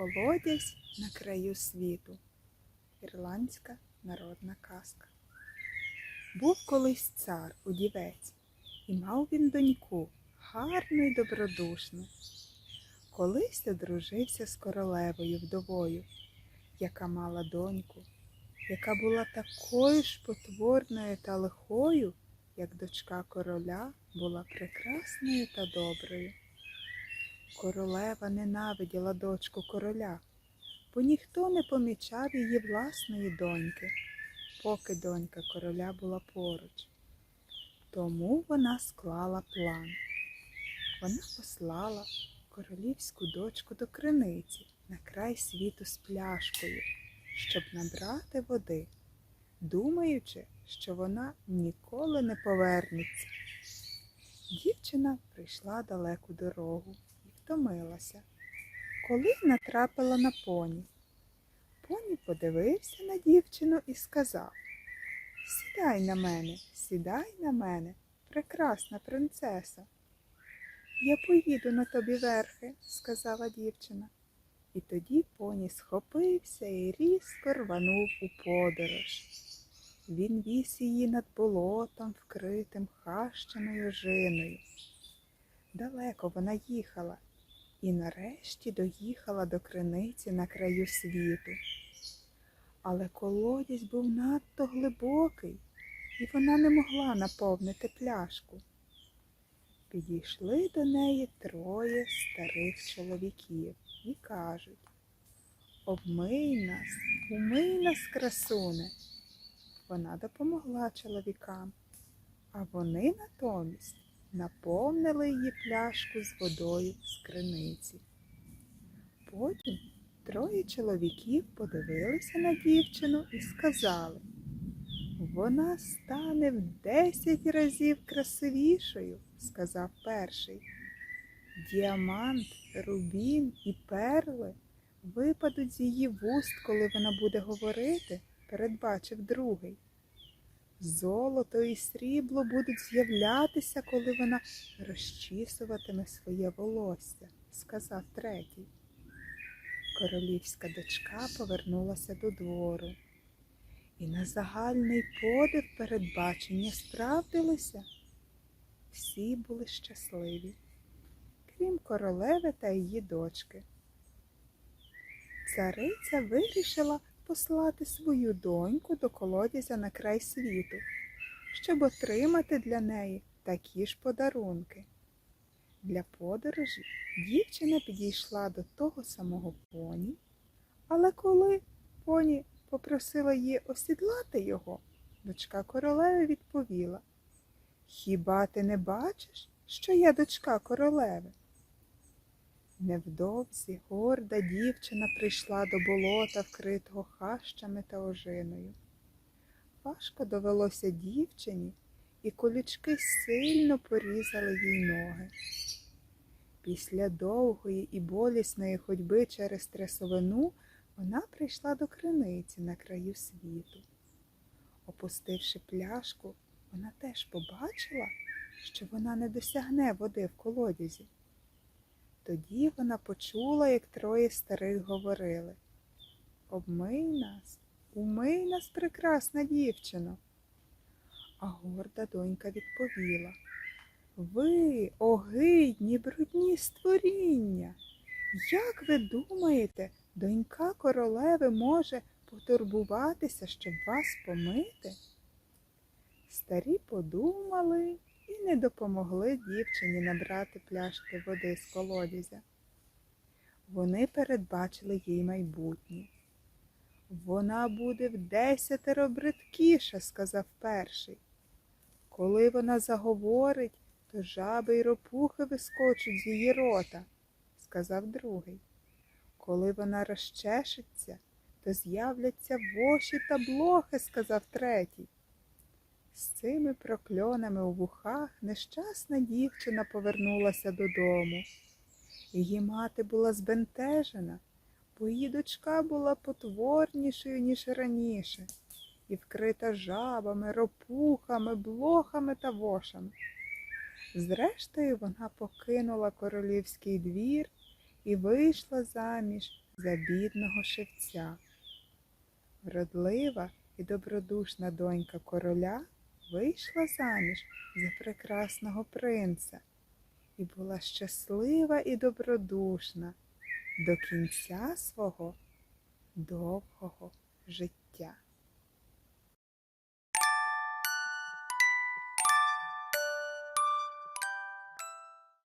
Колодязь на краю світу. Ірландська народна казка. Був колись цар удівець, і мав він доньку, гарну й добродушну. Колись одружився з королевою вдовою, яка мала доньку, яка була такою ж потворною та лихою, як дочка короля була прекрасною та доброю. Королева ненавиділа дочку короля, бо ніхто не помічав її власної доньки, поки донька короля була поруч. Тому вона склала план. Вона послала королівську дочку до криниці на край світу з пляшкою, щоб набрати води, думаючи, що вона ніколи не повернеться. Дівчина прийшла далеку дорогу втомилася, коли натрапила на поні. Поні подивився на дівчину і сказав Сідай на мене, сідай на мене, прекрасна принцеса. Я поїду на тобі верхи, сказала дівчина. І тоді поні схопився і різко рванув у подорож. Він віз її над болотом, вкритим хащеною жиною. Далеко вона їхала і нарешті доїхала до криниці на краю світу. Але колодязь був надто глибокий, і вона не могла наповнити пляшку. Підійшли до неї троє старих чоловіків і кажуть Обмий нас, умий нас, красуне. Вона допомогла чоловікам, а вони натомість наповнили її пляшку з водою з криниці. Потім троє чоловіків подивилися на дівчину і сказали, вона стане в десять разів красивішою, сказав перший. Діамант, рубін і перли випадуть з її вуст, коли вона буде говорити, передбачив другий. Золото і срібло будуть з'являтися, коли вона розчісуватиме своє волосся, сказав третій. Королівська дочка повернулася до двору. І на загальний подив передбачення справдилося. Всі були щасливі, крім королеви та її дочки. Цариця вирішила послати свою доньку до колодязя на край світу, щоб отримати для неї такі ж подарунки. Для подорожі дівчина підійшла до того самого поні, але коли поні попросила її осідлати його, дочка королеви відповіла Хіба ти не бачиш, що я дочка королеви? Невдовзі горда дівчина прийшла до болота, вкритого хащами та ожиною. Важко довелося дівчині, і колючки сильно порізали їй ноги. Після довгої і болісної ходьби через трясовину вона прийшла до криниці на краю світу. Опустивши пляшку, вона теж побачила, що вона не досягне води в колодязі. Тоді вона почула, як троє старих говорили Обмий нас, умий нас, прекрасна дівчино. А горда донька відповіла Ви, огидні, брудні створіння. Як ви думаєте, донька королеви може потурбуватися, щоб вас помити? Старі подумали і не допомогли дівчині набрати пляшки води з колодязя. Вони передбачили їй майбутнє. Вона буде в десятеро бридкіша, сказав перший. Коли вона заговорить, то жаби й ропухи вискочуть з її рота, сказав другий. Коли вона розчешеться, то з'являться воші та блохи, сказав третій. З цими прокльонами у вухах нещасна дівчина повернулася додому. Її мати була збентежена, бо її дочка була потворнішою, ніж раніше, і вкрита жабами, ропухами, блохами та вошами. Зрештою, вона покинула королівський двір і вийшла заміж за бідного шевця. Вродлива і добродушна донька короля вийшла заміж за прекрасного принца і була щаслива і добродушна до кінця свого довгого життя.